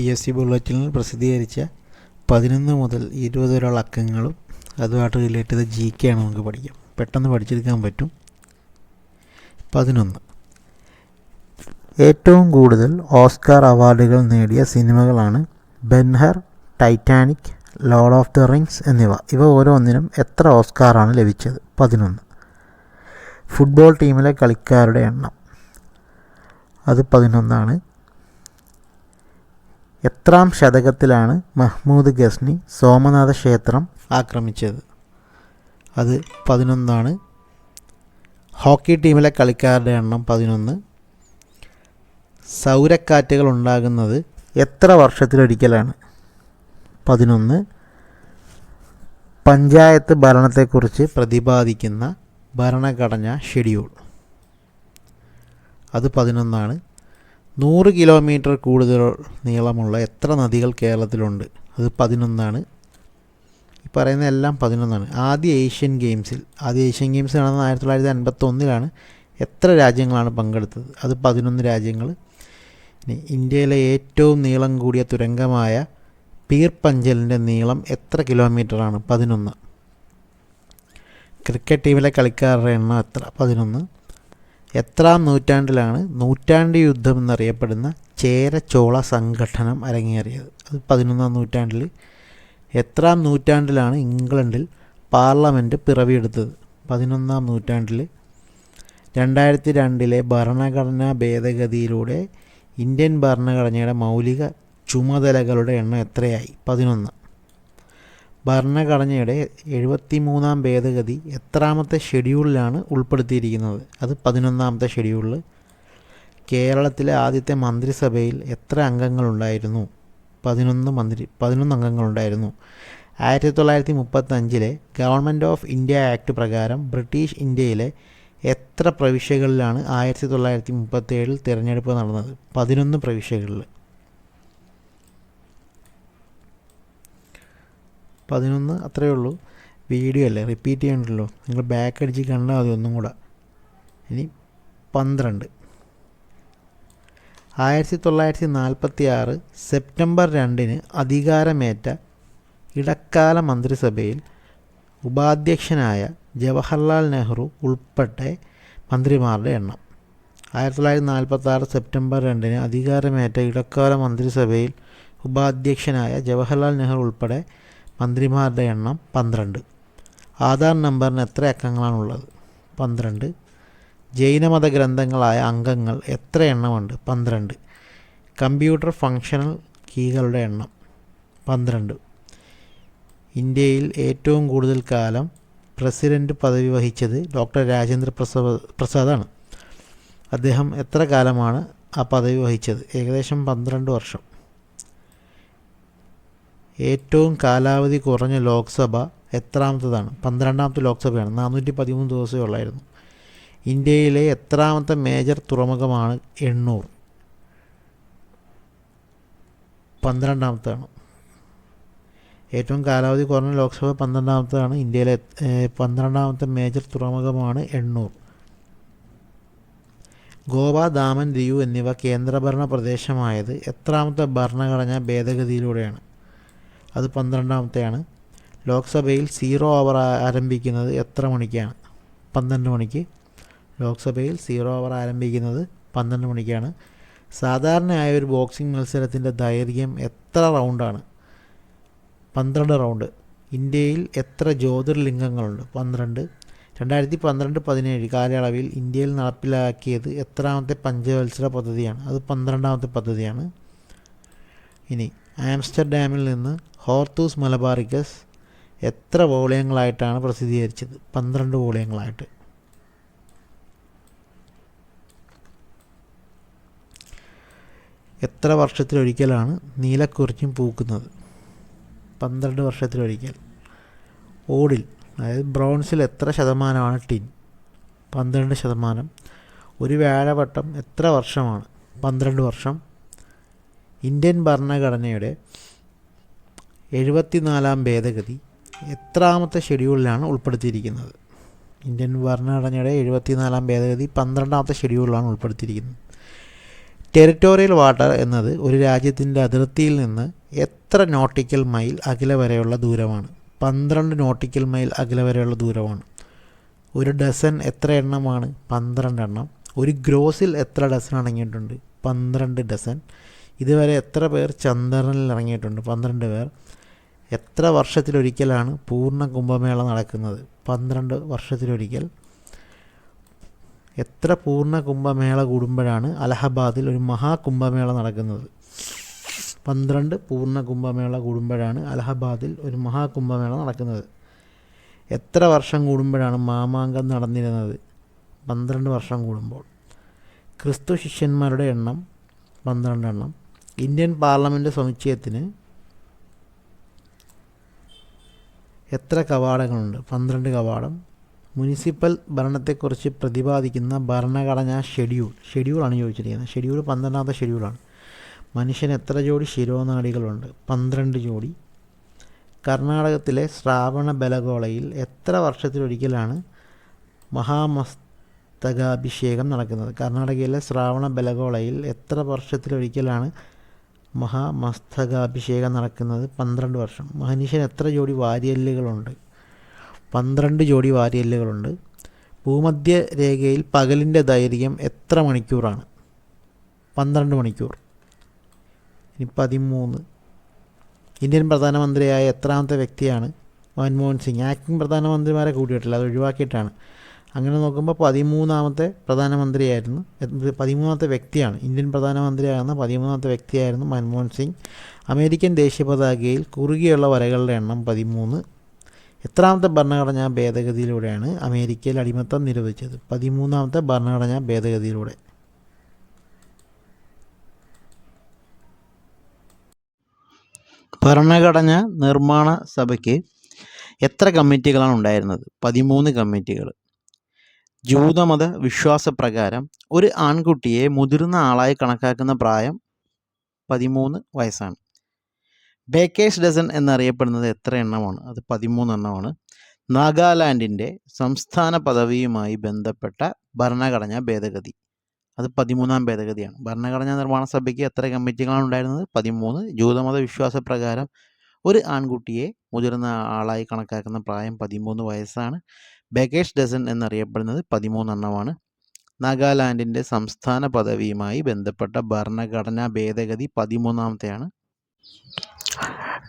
P S C ബുള്ളറ്റിനിൽ പ്രസിദ്ധീകരിച്ച പതിനൊന്ന് മുതൽ ഇരുപത് വരെയുള്ള അക്കങ്ങളും അതുമായിട്ട് റിലേറ്റ് ചെയ്ത ജി കെ ആണ് നമുക്ക് പഠിക്കാം. പെട്ടെന്ന് പഠിച്ചെടുക്കാൻ പറ്റും. പതിനൊന്ന്. ഏറ്റവും കൂടുതൽ ഓസ്കാർ അവാർഡുകൾ നേടിയ സിനിമകളാണ് Ben Hur Titanic Lord of the Rings എന്നിവ. ഇവ ഓരോന്നിനും എത്ര ഓസ്കാറാണ് ലഭിച്ചത്? പതിനൊന്ന്. ഫുട്ബോൾ ടീമിലെ കളിക്കാരുടെ എണ്ണം. അത് പതിനൊന്നാണ്. എത്രാം ശതകത്തിലാണ് മഹ്മൂദ് ഗസ്നി സോമനാഥ ക്ഷേത്രം ആക്രമിച്ചത്? അത് പതിനൊന്നാണ്. ഹോക്കി ടീമിലെ കളിക്കാരുടെ എണ്ണം പതിനൊന്ന്. സൗരക്കാറ്റുകൾ ഉണ്ടാകുന്നത് എത്ര വർഷത്തിലൊരിക്കലാണ്? പതിനൊന്ന്. പഞ്ചായത്ത് ഭരണത്തെക്കുറിച്ച് പ്രതിപാദിക്കുന്ന ഭരണഘടന ഷെഡ്യൂൾ. അത് പതിനൊന്നാണ്. നൂറ് കിലോമീറ്റർ കൂടുതൽ നീളമുള്ള എത്ര നദികൾ കേരളത്തിലുണ്ട്? അത് പതിനൊന്നാണ്. ഈ പറയുന്ന എല്ലാം പതിനൊന്നാണ്. ആദ്യ ഏഷ്യൻ ഗെയിംസിൽ ആദ്യ ഏഷ്യൻ ഗെയിംസ് നടന്നത് ആയിരത്തി തൊള്ളായിരത്തി അൻപത്തൊന്നിലാണ് എത്ര രാജ്യങ്ങളാണ് പങ്കെടുത്തത്? അത് പതിനൊന്ന് രാജ്യങ്ങൾ. ഇനി ഇന്ത്യയിലെ ഏറ്റവും നീളം കൂടിയ തുരങ്കമായ പീർ പഞ്ചലിന്റെ നീളം എത്ര കിലോമീറ്ററാണ്? പതിനൊന്ന്. ക്രിക്കറ്റ് ടീമിലെ കളിക്കാരുടെ എണ്ണം എത്ര? പതിനൊന്ന്. എത്രാം നൂറ്റാണ്ടിലാണ് നൂറ്റാണ്ട് യുദ്ധം എന്നറിയപ്പെടുന്ന ചേര ചോള സംഘടനം അരങ്ങേറിയത്. അത് പതിനൊന്നാം നൂറ്റാണ്ടിൽ എത്രാം നൂറ്റാണ്ടിലാണ് ഇംഗ്ലണ്ടിൽ പാർലമെന്റ് പിറവിയെടുത്തത്. പതിനൊന്നാം നൂറ്റാണ്ടിൽ രണ്ടായിരത്തി രണ്ടിലെ ഭരണഘടനാ ഭേദഗതിയിലൂടെ ഇന്ത്യൻ ഭരണഘടനയുടെ മൗലിക ചുമതലകളുടെ എണ്ണം എത്രയായി? പതിനൊന്ന്. ഭരണഘടനയുടെ എഴുപത്തി മൂന്നാം ഭേദഗതി എത്രാമത്തെ ഷെഡ്യൂളിലാണ് ഉൾപ്പെടുത്തിയിരിക്കുന്നത്? അത് പതിനൊന്നാമത്തെ ഷെഡ്യൂളിൽ കേരളത്തിലെ ആദ്യത്തെ മന്ത്രിസഭയിൽ എത്ര അംഗങ്ങളുണ്ടായിരുന്നു? പതിനൊന്ന് മന്ത്രി പതിനൊന്ന് അംഗങ്ങളുണ്ടായിരുന്നു. ആയിരത്തി തൊള്ളായിരത്തി മുപ്പത്തഞ്ചിലെ ഗവൺമെന്റ് ഓഫ് ഇന്ത്യ ആക്ട് പ്രകാരം ബ്രിട്ടീഷ് ഇന്ത്യയിലെ എത്ര പ്രവിശ്യകളിലാണ് ആയിരത്തി തൊള്ളായിരത്തി മുപ്പത്തേഴിൽ തിരഞ്ഞെടുപ്പ് നടന്നത്? പതിനൊന്ന് പ്രവിശ്യകളിൽ പതിനൊന്ന് അത്രയേ ഉള്ളൂ. വീഡിയോ അല്ലേ? റിപ്പീറ്റ് ചെയ്യണ്ടല്ലോ. നിങ്ങൾ ബാക്ക് അടിച്ച് കണ്ടാൽ മതി ഒന്നും കൂടെ. ഇനി പന്ത്രണ്ട്. ആയിരത്തി തൊള്ളായിരത്തി നാൽപ്പത്തി ആറ് സെപ്റ്റംബർ രണ്ടിന് അധികാരമേറ്റ ഇടക്കാല മന്ത്രിസഭയിൽ ഉപാധ്യക്ഷനായ ജവഹർലാൽ നെഹ്റു ഉൾപ്പെട്ട മന്ത്രിമാരുടെ എണ്ണം. ആയിരത്തി തൊള്ളായിരത്തി നാൽപ്പത്തി ആറ് സെപ്റ്റംബർ രണ്ടിന് അധികാരമേറ്റ ഇടക്കാല മന്ത്രിസഭയിൽ ഉപാധ്യക്ഷനായ ജവഹർലാൽ നെഹ്റു ഉൾപ്പെടെ മന്ത്രിമാരുടെ എണ്ണം പന്ത്രണ്ട്. ആധാർ നമ്പറിന് എത്ര അക്കങ്ങളാണുള്ളത്? പന്ത്രണ്ട്. ജൈനമത ഗ്രന്ഥങ്ങളായ അംഗങ്ങൾ എത്ര എണ്ണമുണ്ട്? പന്ത്രണ്ട്. കമ്പ്യൂട്ടർ ഫങ്ഷണൽ കീകളുടെ എണ്ണം പന്ത്രണ്ട്. ഇന്ത്യയിൽ ഏറ്റവും കൂടുതൽ കാലം പ്രസിഡന്റ് പദവി വഹിച്ചത് ഡോക്ടർ രാജേന്ദ്ര പ്രസാദ് പ്രസാദാണ്. അദ്ദേഹം എത്ര കാലമാണ് ആ പദവി വഹിച്ചത്? ഏകദേശം പന്ത്രണ്ട് വർഷം. ഏറ്റവും കാലാവധി കുറഞ്ഞ ലോക്സഭ എത്രാമത്തതാണ്? പന്ത്രണ്ടാമത്തെ ലോക്സഭയാണ്. നാനൂറ്റി പതിമൂന്ന് ദിവസമേ ഉള്ളായിരുന്നു. ഇന്ത്യയിലെ എത്രാമത്തെ മേജർ തുറമുഖമാണ് എണ്ണൂർ. പന്ത്രണ്ടാമത്താണ് ഏറ്റവും കാലാവധി കുറഞ്ഞ ലോക്സഭ പന്ത്രണ്ടാമത്തതാണ് ഇന്ത്യയിലെ പന്ത്രണ്ടാമത്തെ മേജർ തുറമുഖമാണ് എണ്ണൂർ. ഗോവ ദാമൻ ദിയു എന്നിവ കേന്ദ്രഭരണ പ്രദേശമായത് എത്രാമത്തെ ഭരണഘടനാ ഭേദഗതിയിലൂടെയാണ്. അത് പന്ത്രണ്ടാമത്തെയാണ്. ലോക്സഭയിൽ സീറോ അവർ ആരംഭിക്കുന്നത് എത്ര മണിക്കാണ്? പന്ത്രണ്ട് മണിക്ക്. ലോക്സഭയിൽ സീറോ അവർ ആരംഭിക്കുന്നത് പന്ത്രണ്ട് മണിക്കാണ്. സാധാരണയായ ഒരു ബോക്സിംഗ് മത്സരത്തിന്റെ ദൈർഘ്യം എത്ര റൗണ്ടാണ്? പന്ത്രണ്ട് റൗണ്ട്. ഇന്ത്യയിൽ എത്ര ജ്യോതിർലിംഗങ്ങളുണ്ട്? പന്ത്രണ്ട്. രണ്ടായിരത്തി പന്ത്രണ്ട് പതിനേഴ് കാലയളവിൽ ഇന്ത്യയിൽ നടപ്പിലാക്കിയത് എത്രാമത്തെ പഞ്ചവത്സര പദ്ധതിയാണ്? അത് പന്ത്രണ്ടാമത്തെ പദ്ധതിയാണ്. ഇനി ആംസ്റ്റർഡാമിൽ നിന്ന് ഹോർത്തൂസ് മലബാറിക്കസ് എത്ര വോളിയങ്ങളായിട്ടാണ് പ്രസിദ്ധീകരിച്ചത്? പന്ത്രണ്ട് വോളിയങ്ങളായിട്ട്. എത്ര വർഷത്തിലൊരിക്കലാണ് നീലക്കുറിച്ചും പൂക്കുന്നത്? പന്ത്രണ്ട് വർഷത്തിലൊരിക്കൽ. ഓടിൽ അതായത് ബ്രോൺസിൽ എത്ര ശതമാനമാണ് ടിൻ? പന്ത്രണ്ട് ശതമാനം. ഒരു വ്യാഴവട്ടം എത്ര വർഷമാണ്? പന്ത്രണ്ട് വർഷം. ഇന്ത്യൻ ഭരണഘടനയുടെ എഴുപത്തിനാലാം ഭേദഗതി എത്രാമത്തെ ഷെഡ്യൂളിലാണ് ഉൾപ്പെടുത്തിയിരിക്കുന്നത്? ഇന്ത്യൻ ഭരണഘടനയുടെ എഴുപത്തിനാലാം ഭേദഗതി പന്ത്രണ്ടാമത്തെ ഷെഡ്യൂളിലാണ് ഉൾപ്പെടുത്തിയിരിക്കുന്നത്. ടെറിട്ടോറിയൽ വാട്ടർ എന്നത് ഒരു രാജ്യത്തിന്റെ അതിർത്തിയിൽ നിന്ന് എത്ര നോട്ടിക്കൽ മൈൽ അകലെ വരെയുള്ള ദൂരമാണ്? പന്ത്രണ്ട് നോട്ടിക്കൽ മൈൽ അകലെ വരെയുള്ള ദൂരമാണ്. ഒരു ഡസൻ എത്ര എണ്ണമാണ്? പന്ത്രണ്ട് എണ്ണം ഒരു ഗ്രോസിൽ എത്ര ഡസൻ അടങ്ങിയിട്ടുണ്ട്? പന്ത്രണ്ട് ഡസൻ. ഇതുവരെ എത്ര പേർ ചന്ദ്രനിൽ ഇറങ്ങിയിട്ടുണ്ട്? പന്ത്രണ്ട് പേർ. എത്ര വർഷത്തിലൊരിക്കലാണ് പൂർണ കുംഭമേള നടക്കുന്നത്? പന്ത്രണ്ട് വർഷത്തിലൊരിക്കൽ. എത്ര പൂർണ കുംഭമേള കൂടുമ്പോഴാണ് അലഹബാദിൽ ഒരു മഹാകുംഭമേള നടക്കുന്നത്? പന്ത്രണ്ട് പൂർണ കുംഭമേള കൂടുമ്പോഴാണ് അലഹബാദിൽ ഒരു മഹാകുംഭമേള നടക്കുന്നത്. എത്ര വർഷം കൂടുമ്പോഴാണ് മാമാങ്കം നടന്നിരുന്നത്? പന്ത്രണ്ട് വർഷം കൂടുമ്പോൾ. ക്രിസ്തു ശിഷ്യന്മാരുടെ എണ്ണം പന്ത്രണ്ട് എണ്ണം ഇന്ത്യൻ പാർലമെന്റ് സമുച്ചയത്തിന് എത്ര കവാടങ്ങളുണ്ട്? പന്ത്രണ്ട് കവാടം. മുനിസിപ്പൽ ഭരണത്തെക്കുറിച്ച് പ്രതിപാദിക്കുന്ന ഭരണഘടനാ ഷെഡ്യൂൾ. ഷെഡ്യൂളാണ് ചോദിച്ചിരിക്കുന്നത്. ഷെഡ്യൂൾ പന്ത്രണ്ടാമത്തെ ഷെഡ്യൂളാണ്. മനുഷ്യന് എത്ര ജോഡി ശിരോനാടികളുണ്ട്? പന്ത്രണ്ട് ജോഡി. കർണാടകത്തിലെ ശ്രാവണ ബലഗോളയിൽ എത്ര വർഷത്തിലൊരിക്കലാണ് മഹാമസ്തകാഭിഷേകം നടക്കുന്നത്? കർണാടകയിലെ ശ്രാവണ ബലഗോളയിൽ എത്ര വർഷത്തിലൊരിക്കലാണ് മഹാമസ്തകാഭിഷേകം നടക്കുന്നത് പന്ത്രണ്ട് വർഷം. മനുഷ്യന് എത്ര ജോഡി വാരിയല്ലുകളുണ്ട്? പന്ത്രണ്ട് ജോഡി വാരിയല്ലുകളുണ്ട്. ഭൂമധ്യ രേഖയിൽ പകലിന്റെ ദൈർഘ്യം എത്ര മണിക്കൂറാണ്? പന്ത്രണ്ട് മണിക്കൂർ. ഇനി പതിമൂന്ന്. ഇന്ത്യൻ പ്രധാനമന്ത്രിയായ എത്രാമത്തെ വ്യക്തിയാണ് മൻമോഹൻ സിംഗ്. ആക്ടിംഗ് പ്രധാനമന്ത്രിമാരെ കൂട്ടിയിട്ടില്ല അത് ഒഴിവാക്കിയിട്ടാണ്. അങ്ങനെ നോക്കുമ്പോൾ പതിമൂന്നാമത്തെ പ്രധാനമന്ത്രിയായിരുന്നു. പതിമൂന്നാമത്തെ വ്യക്തിയാണ്. ഇന്ത്യൻ പ്രധാനമന്ത്രിയാകുന്ന പതിമൂന്നാമത്തെ വ്യക്തിയായിരുന്നു മൻമോഹൻ സിംഗ്. അമേരിക്കൻ ദേശീയ പതാകയിൽ കുറുകിയുള്ള വരകളുടെ എണ്ണം പതിമൂന്ന്. എത്രാമത്തെ ഭരണഘടനാ ഭേദഗതിയിലൂടെയാണ് അമേരിക്കയിൽ അടിമത്തം നിരോധിച്ചത്. പതിമൂന്നാമത്തെ ഭരണഘടനാ ഭേദഗതിയിലൂടെ. ഭരണഘടന നിർമ്മാണ സഭയ്ക്ക് എത്ര കമ്മിറ്റികളാണ് ഉണ്ടായിരുന്നത്? പതിമൂന്ന് കമ്മിറ്റികൾ ജൂതമത വിശ്വാസപ്രകാരം ഒരു ആൺകുട്ടിയെ മുതിർന്ന ആളായി കണക്കാക്കുന്ന പ്രായം പതിമൂന്ന് വയസ്സാണ്. ബേക്കേഷ് ഡസൻ എന്നറിയപ്പെടുന്നത് എത്ര എണ്ണമാണ്? അത് പതിമൂന്ന് എണ്ണമാണ്. നാഗാലാൻഡിന്റെ സംസ്ഥാന പദവിയുമായി ബന്ധപ്പെട്ട ഭരണഘടനാ ഭേദഗതി. അത് പതിമൂന്നാം ഭേദഗതിയാണ്. ഭരണഘടനാ നിർമ്മാണ സഭയ്ക്ക് എത്ര കമ്മിറ്റികളാണ് ഉണ്ടായിരുന്നത്? പതിമൂന്ന്. ജൂതമത വിശ്വാസപ്രകാരം ഒരു ആൺകുട്ടിയെ മുതിർന്ന ആളായി കണക്കാക്കുന്ന പ്രായം പതിമൂന്ന് വയസ്സാണ്. ബെഗേഷ് ഡസൻ എന്നറിയപ്പെടുന്നത് പതിമൂന്നെണ്ണമാണ്. നാഗാലാൻഡിന്റെ സംസ്ഥാന പദവിയുമായി ബന്ധപ്പെട്ട ഭരണഘടനാ ഭേദഗതി പതിമൂന്നാമത്തെയാണ്.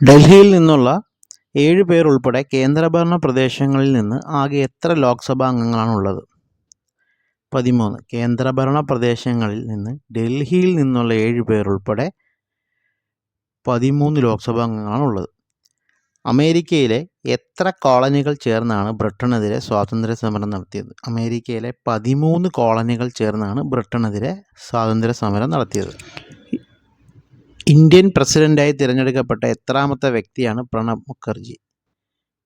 ഡൽഹിയിൽ നിന്നുള്ള ഏഴ് പേർ ഉൾപ്പെടെ കേന്ദ്രഭരണ പ്രദേശങ്ങളിൽ നിന്ന് ആകെ എത്ര ലോക്സഭാ അംഗങ്ങളാണുള്ളത്? പതിമൂന്ന്. കേന്ദ്രഭരണ പ്രദേശങ്ങളിൽ നിന്ന് ഡൽഹിയിൽ നിന്നുള്ള ഏഴ് പേർ ഉൾപ്പെടെ പതിമൂന്ന് ലോക്സഭാ അംഗങ്ങളാണുള്ളത്. അമേരിക്കയിലെ എത്ര കോളനികൾ ചേർന്നാണ് ബ്രിട്ടനെതിരെ സ്വാതന്ത്ര്യ സമരം നടത്തിയത്? അമേരിക്കയിലെ പതിമൂന്ന് കോളനികൾ ചേർന്നാണ് ബ്രിട്ടനെതിരെ സ്വാതന്ത്ര്യ സമരം നടത്തിയത്. ഇന്ത്യൻ പ്രസിഡന്റായി തിരഞ്ഞെടുക്കപ്പെട്ട എത്രാമത്തെ വ്യക്തിയാണ് പ്രണബ് മുഖർജി?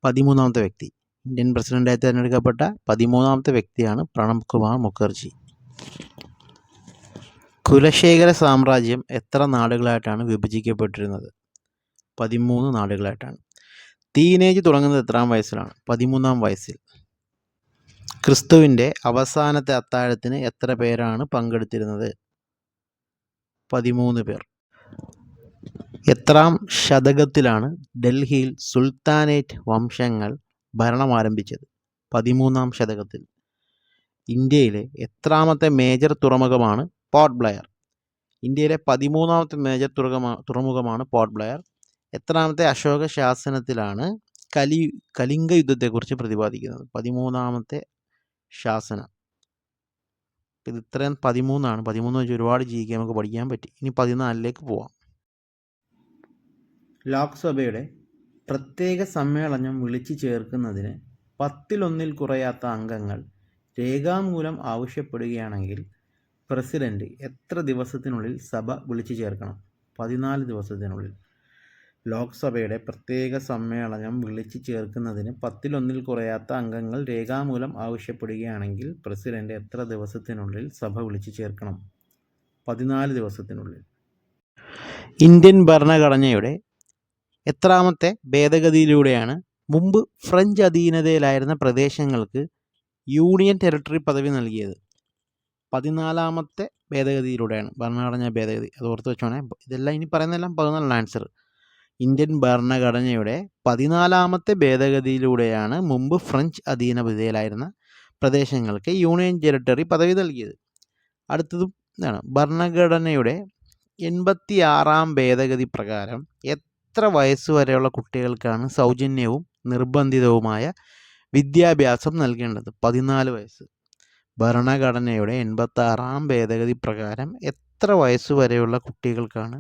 പതിമൂന്നാമത്തെ വ്യക്തി. ഇന്ത്യൻ പ്രസിഡന്റായി തിരഞ്ഞെടുക്കപ്പെട്ട പതിമൂന്നാമത്തെ വ്യക്തിയാണ് പ്രണബ് കുമാർ മുഖർജി. കുലശേഖര സാമ്രാജ്യം എത്ര നാടുകളായിട്ടാണ് വിഭജിക്കപ്പെട്ടിരുന്നത്? പതിമൂന്ന് നാടുകളായിട്ടാണ്. ടീനേജ് തുടങ്ങുന്നത് എത്രാം വയസ്സിലാണ്? പതിമൂന്നാം വയസ്സിൽ. ക്രിസ്തുവിന്റെ അവസാനത്തെ അത്താഴത്തിന് എത്ര പേരാണ് പങ്കെടുത്തിരുന്നത്? പതിമൂന്ന് പേർ. എത്രാം ശതകത്തിലാണ് ഡൽഹിയിൽ സുൽത്താനേറ്റ് വംശങ്ങൾ ഭരണം ആരംഭിച്ചത്? പതിമൂന്നാം ശതകത്തിൽ. ഇന്ത്യയിലെ എത്രാമത്തെ മേജർ തുറമുഖമാണ് പോർട്ട് ബ്ലയർ. ഇന്ത്യയിലെ പതിമൂന്നാമത്തെ മേജർ തുറമുഖമാ തുറമുഖമാണ് പോർട്ട് ബ്ലെയർ. എത്രാമത്തെ അശോക ശാസനത്തിലാണ് കലി കലിംഗ യുദ്ധത്തെക്കുറിച്ച് പ്രതിപാദിക്കുന്നത്. പതിമൂന്നാമത്തെ ശാസനം. ഇത് ഇത്രയും പതിമൂന്നാണ്. പതിമൂന്ന് വെച്ച് ഒരുപാട് ജി നമുക്ക് പഠിക്കാൻ പറ്റി. ഇനി പതിനാലിലേക്ക് പോവാം. ലോക്സഭയുടെ പ്രത്യേക സമ്മേളനം വിളിച്ചു ചേർക്കുന്നതിന് പത്തിലൊന്നിൽ കുറയാത്ത അംഗങ്ങൾ രേഖാമൂലം ആവശ്യപ്പെടുകയാണെങ്കിൽ പ്രസിഡന്റ് എത്ര ദിവസത്തിനുള്ളിൽ സഭ വിളിച്ചു ചേർക്കണം? പതിനാല് ദിവസത്തിനുള്ളിൽ. ലോക്സഭയുടെ പ്രത്യേക സമ്മേളനം വിളിച്ചു ചേർക്കുന്നതിന് പത്തിലൊന്നിൽ കുറയാത്ത അംഗങ്ങൾ രേഖാമൂലം ആവശ്യപ്പെടുകയാണെങ്കിൽ പ്രസിഡന്റ് എത്ര ദിവസത്തിനുള്ളിൽ സഭ വിളിച്ചു ചേർക്കണം? പതിനാല് ദിവസത്തിനുള്ളിൽ. ഇന്ത്യൻ ഭരണഘടനയുടെ എത്രാമത്തെ ഭേദഗതിയിലൂടെയാണ് മുമ്പ് ഫ്രഞ്ച് അധീനതയിലായിരുന്ന പ്രദേശങ്ങൾക്ക് യൂണിയൻ ടെറിട്ടറി പദവി നൽകിയത്. പതിനാലാമത്തെ ഭേദഗതിയിലൂടെയാണ്. ഭരണഘടനാ ഭേദഗതി. അത് ഓർത്ത് വെച്ചോണേ. ഇതെല്ലാം ഇനി പറയുന്നതെല്ലാം പതിനാലാണ് ആൻസർ ഇന്ത്യൻ ഭരണഘടനയുടെ പതിനാലാമത്തെ ഭേദഗതിയിലൂടെയാണ് മുമ്പ് ഫ്രഞ്ച് അധീനതയിലായിരുന്ന പ്രദേശങ്ങൾക്ക് യൂണിയൻ ടെറിട്ടറി പദവി നൽകിയത്. അടുത്തതും ഇതാണ് ഭരണഘടനയുടെ എൺപത്തി ആറാം ഭേദഗതി പ്രകാരം എത്ര വയസ്സ് വരെയുള്ള കുട്ടികൾക്കാണ് സൗജന്യവും നിർബന്ധിതവുമായ വിദ്യാഭ്യാസം നൽകേണ്ടത്? പതിനാല് വയസ്സ്. ഭരണഘടനയുടെ എൺപത്തി ആറാം ഭേദഗതി പ്രകാരം എത്ര വയസ്സ് വരെയുള്ള കുട്ടികൾക്കാണ്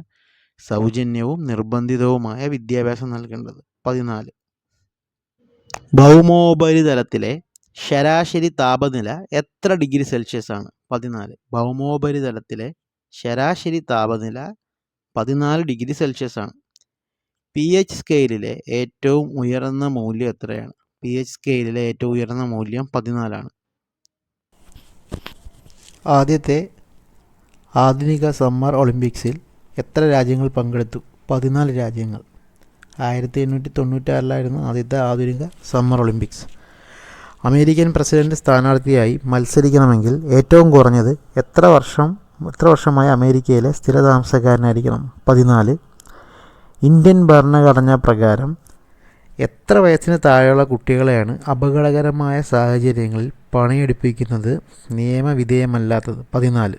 സൗജന്യവും നിർബന്ധിതവുമായ വിദ്യാഭ്യാസം നൽകേണ്ടത്. പതിനാല്. ഭൗമോപരിതലത്തിലെ ശരാശരി താപനില എത്ര ഡിഗ്രി സെൽഷ്യസ് ആണ്? പതിനാല്. ഭൗമോപരിതലത്തിലെ ശരാശരി താപനില പതിനാല് ഡിഗ്രി സെൽഷ്യസ് ആണ്. പി എച്ച് സ്കെയിലിലെ ഏറ്റവും ഉയർന്ന മൂല്യം എത്രയാണ്? പി എച്ച് സ്കെയിലിലെ ഏറ്റവും ഉയർന്ന മൂല്യം പതിനാലാണ് ആദ്യത്തെ ആധുനിക സമ്മർ ഒളിമ്പിക്സിൽ എത്ര രാജ്യങ്ങൾ പങ്കെടുത്തു? പതിനാല് രാജ്യങ്ങൾ. ആയിരത്തി എണ്ണൂറ്റി തൊണ്ണൂറ്റാറിലായിരുന്നു ആദ്യത്തെ ആധുനിക സമ്മർ ഒളിമ്പിക്സ്. അമേരിക്കൻ പ്രസിഡന്റ് സ്ഥാനാർത്ഥിയായി മത്സരിക്കണമെങ്കിൽ ഏറ്റവും കുറഞ്ഞത് എത്ര വർഷം എത്ര വർഷമായി അമേരിക്കയിലെ സ്ഥിരതാമസക്കാരനായിരിക്കണം? പതിനാല്. ഇന്ത്യൻ ഭരണഘടന പ്രകാരം എത്ര വയസ്സിന് താഴെയുള്ള കുട്ടികളെയാണ് അപകടകരമായ സാഹചര്യങ്ങളിൽ പണിയെടുപ്പിക്കുന്നത്? നിയമവിധേയമല്ലാത്തത്. പതിനാല്.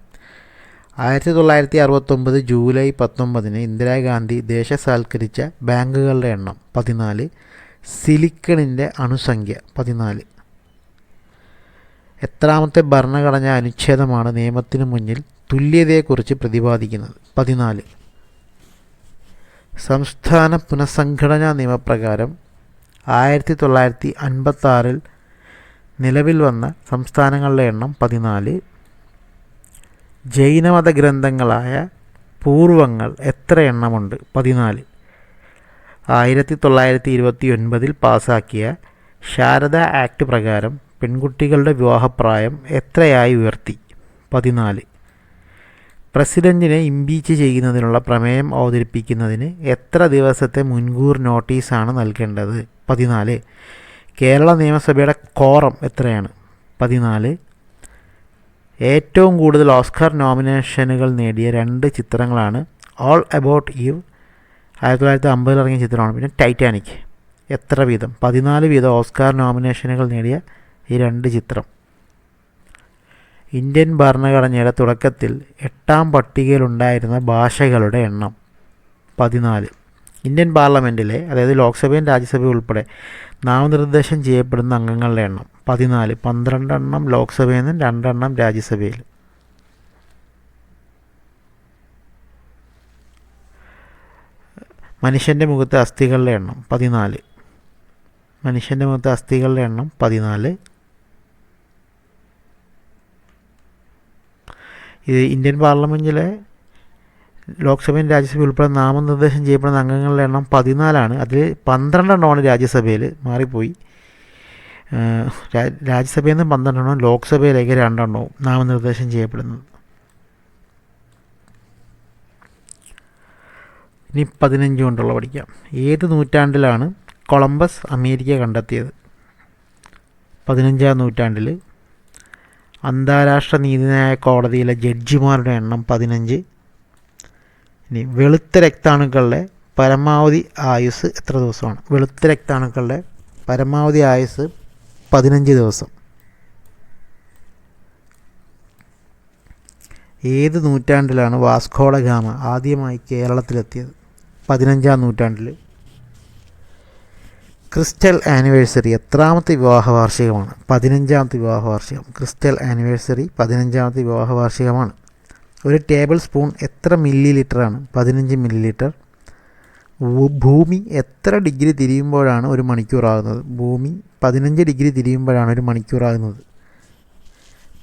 ആയിരത്തി തൊള്ളായിരത്തി അറുപത്തൊമ്പത് ജൂലൈ പത്തൊമ്പതിന് ഇന്ദിരാഗാന്ധി ദേശസാൽക്കരിച്ച ബാങ്കുകളുടെ എണ്ണം പതിനാല് സിലിക്കണിന്റെ അണുസംഖ്യ പതിനാല്. എത്രാമത്തെ ഭരണഘടനാ അനുച്ഛേദമാണ് നിയമത്തിന് മുന്നിൽ തുല്യതയെക്കുറിച്ച് പ്രതിപാദിക്കുന്നത്. പതിനാല്. സംസ്ഥാന പുനഃസംഘടനാ നിയമപ്രകാരം ആയിരത്തി തൊള്ളായിരത്തി അൻപത്താറിൽ നിലവിൽ വന്ന സംസ്ഥാനങ്ങളുടെ എണ്ണം പതിനാല് ജൈനമത ഗ്രന്ഥങ്ങളായ പൂർവങ്ങൾ എത്ര എണ്ണമുണ്ട്? പതിനാല്. ആയിരത്തി തൊള്ളായിരത്തി ഇരുപത്തി ഒൻപതിൽ പാസാക്കിയ ശാരദ ആക്ട് പ്രകാരം പെൺകുട്ടികളുടെ വിവാഹപ്രായം എത്രയായി ഉയർത്തി? പതിനാല്. പ്രസിഡന്റിനെ ഇംപീച്ച് ചെയ്യുന്നതിനുള്ള പ്രമേയം അവതരിപ്പിക്കുന്നതിന് എത്ര ദിവസത്തെ മുൻകൂർ നോട്ടീസാണ് നൽകേണ്ടത്? പതിനാല്. കേരള നിയമസഭയുടെ കോറം എത്രയാണ്? പതിനാല്. ഏറ്റവും കൂടുതൽ ഓസ്കാർ നോമിനേഷനുകൾ നേടിയ രണ്ട് ചിത്രങ്ങളാണ് ഓൾ അബൌട്ട് യു ആയിരത്തി തൊള്ളായിരത്തി അമ്പതിൽ ഇറങ്ങിയ ചിത്രമാണ്. പിന്നെ ടൈറ്റാനിക് എത്ര വീതം? പതിനാല് വീതം ഓസ്കാർ നോമിനേഷനുകൾ നേടിയ ഈ രണ്ട് ചിത്രം. ഇന്ത്യൻ ഭരണഘടനയുടെ തുടക്കത്തിൽ എട്ടാം പട്ടികയിലുണ്ടായിരുന്ന ഭാഷകളുടെ എണ്ണം പതിനാല്. ഇന്ത്യൻ പാർലമെന്റിലെ അതായത് ലോക്സഭയും രാജ്യസഭയും ഉൾപ്പെടെ നാമനിർദ്ദേശം ചെയ്യപ്പെടുന്ന അംഗങ്ങളുടെ എണ്ണം പതിനാല്. പന്ത്രണ്ടെണ്ണം ലോക്സഭയിൽ നിന്നും രണ്ടെണ്ണം രാജ്യസഭയിൽ. മനുഷ്യന്റെ മുഖത്തെ അസ്ഥികളുടെ എണ്ണം പതിനാല്. മനുഷ്യന്റെ മുഖത്തെ അസ്ഥികളുടെ എണ്ണം പതിനാല്. ഇത് ഇന്ത്യൻ പാർലമെന്റിലെ ലോക്സഭയും രാജ്യസഭയും ഉൾപ്പെടെ നാമനിർദ്ദേശം ചെയ്യപ്പെടുന്ന അംഗങ്ങളുടെ എണ്ണം പതിനാലാണ്. അതിൽ പന്ത്രണ്ടെണ്ണമാണ് രാജ്യസഭയിൽ മാറിപ്പോയി. രാജ്യസഭയിൽ നിന്ന് പന്ത്രണ്ടെണ്ണവും ലോക്സഭയിലേക്ക് രണ്ടെണ്ണവും നാമനിർദ്ദേശം ചെയ്യപ്പെടുന്നത്. ഇനി പതിനഞ്ച് കൊണ്ടുള്ള പഠിക്കാം. ഏത് നൂറ്റാണ്ടിലാണ് കൊളംബസ് അമേരിക്ക കണ്ടെത്തിയത്? പതിനഞ്ചാം നൂറ്റാണ്ടിൽ അന്താരാഷ്ട്ര നീതിന്യായ കോടതിയിലെ ജഡ്ജിമാരുടെ എണ്ണം പതിനഞ്ച്. ഇനി വെളുത്ത രക്താണുക്കളുടെ പരമാവധി ആയുസ് എത്ര ദിവസമാണ്? വെളുത്ത രക്താണുക്കളുടെ പരമാവധി ആയുസ് പതിനഞ്ച് ദിവസം. ഏത് നൂറ്റാണ്ടിലാണ് വാസ്കോഡ ഗാമ ആദ്യമായി കേരളത്തിലെത്തിയത്? പതിനഞ്ചാം നൂറ്റാണ്ടിൽ ക്രിസ്റ്റൽ ആനിവേഴ്സറി എത്രാമത്തെ വിവാഹ വാർഷികമാണ് പതിനഞ്ചാമത്തെ വിവാഹ വാർഷികം ക്രിസ്റ്റൽ ആനിവേഴ്സറി പതിനഞ്ചാമത്തെ വിവാഹ വാർഷികമാണ് ഒരു ടേബിൾ സ്പൂൺ എത്ര മില്ലി ലിറ്ററാണ്? പതിനഞ്ച് മില്ലി ലിറ്റർ. ഭൂമി എത്ര ഡിഗ്രി തിരിയുമ്പോഴാണ് ഒരു മണിക്കൂറാകുന്നത്? ഭൂമി പതിനഞ്ച് ഡിഗ്രി തിരിയുമ്പോഴാണ് ഒരു മണിക്കൂറാകുന്നത്.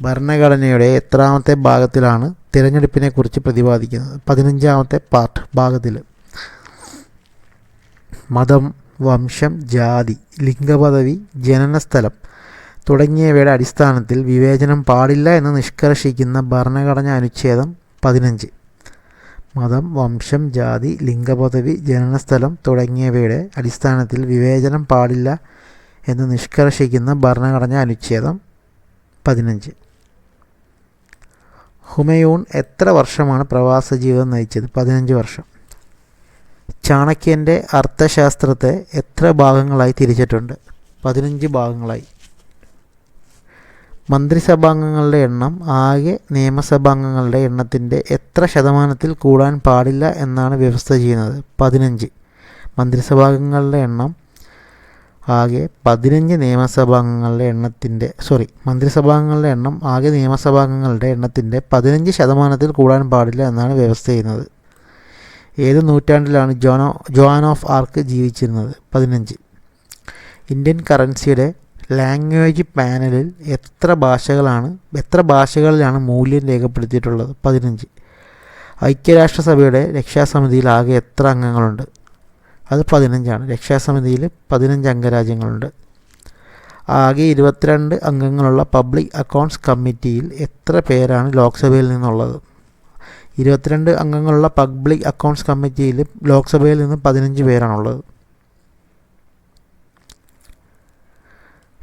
ഭരണഘടനയുടെ എത്രാമത്തെ ഭാഗത്തിലാണ് തിരഞ്ഞെടുപ്പിനെക്കുറിച്ച് പ്രതിപാദിക്കുന്നത്? പതിനഞ്ചാമത്തെ പാർട്ട് ഭാഗത്തിൽ മതം വംശം ജാതി ലിംഗപദവി ജനനസ്ഥലം തുടങ്ങിയവയുടെ അടിസ്ഥാനത്തിൽ വിവേചനം പാടില്ല എന്ന് നിഷ്കർഷിക്കുന്ന ഭരണഘടന അനുച്ഛേദം പതിനഞ്ച്. മതം വംശം ജാതി ലിംഗപദവി ജനനസ്ഥലം തുടങ്ങിയവയുടെ അടിസ്ഥാനത്തിൽ വിവേചനം പാടില്ല എന്ന് നിഷ്കർഷിക്കുന്ന ഭരണഘടന അനുച്ഛേദം പതിനഞ്ച്. ഹുമയൂൺ എത്ര വർഷമാണ് പ്രവാസ ജീവിതം നയിച്ചത്? പതിനഞ്ച് വർഷം. ചാണക്യന്റെ അർത്ഥശാസ്ത്രത്തെ എത്ര ഭാഗങ്ങളായി തിരിച്ചിട്ടുണ്ട്? പതിനഞ്ച് ഭാഗങ്ങളായി. മന്ത്രിസഭാംഗങ്ങളുടെ എണ്ണം ആകെ നിയമസഭാംഗങ്ങളുടെ എണ്ണത്തിന്റെ എത്ര ശതമാനത്തിൽ കൂടാൻ പാടില്ല എന്നാണ് വ്യവസ്ഥ ചെയ്യുന്നത്? പതിനഞ്ച്. മന്ത്രിസഭാംഗങ്ങളുടെ എണ്ണം ആകെ പതിനഞ്ച് നിയമസഭാംഗങ്ങളുടെ എണ്ണത്തിന്റെ സോറി മന്ത്രിസഭാംഗങ്ങളുടെ എണ്ണം ആകെ നിയമസഭാംഗങ്ങളുടെ എണ്ണത്തിന്റെ പതിനഞ്ച് ശതമാനത്തിൽ കൂടാൻ പാടില്ല എന്നാണ് വ്യവസ്ഥ ചെയ്യുന്നത്. ഏത് നൂറ്റാണ്ടിലാണ് ജോനോ ജോൺ ഓഫ് ആർക്ക് ജീവിച്ചിരുന്നത്? പതിനഞ്ച്. ഇന്ത്യൻ കറൻസിയുടെ ലാംഗ്വേജ് പാനലിൽ എത്ര ഭാഷകളാണ് എത്ര ഭാഷകളിലാണ് മൂല്യം രേഖപ്പെടുത്തിയിട്ടുള്ളത്? പതിനഞ്ച്. ഐക്യരാഷ്ട്രസഭയുടെ രക്ഷാസമിതിയിൽ ആകെ എത്ര അംഗങ്ങളുണ്ട്? അത് പതിനഞ്ചാണ്. രക്ഷാസമിതിയിൽ പതിനഞ്ച് അംഗരാജ്യങ്ങളുണ്ട്. ആകെ ഇരുപത്തിരണ്ട് അംഗങ്ങളുള്ള പബ്ലിക് അക്കൗണ്ട്സ് കമ്മിറ്റിയിൽ എത്ര പേരാണ് ലോക്സഭയിൽ നിന്നുള്ളത്? ഇരുപത്തിരണ്ട് അംഗങ്ങളുള്ള പബ്ലിക് അക്കൗണ്ട്സ് കമ്മിറ്റിയിൽ ലോക്സഭയിൽ നിന്ന് പതിനഞ്ച് പേരാണുള്ളത്.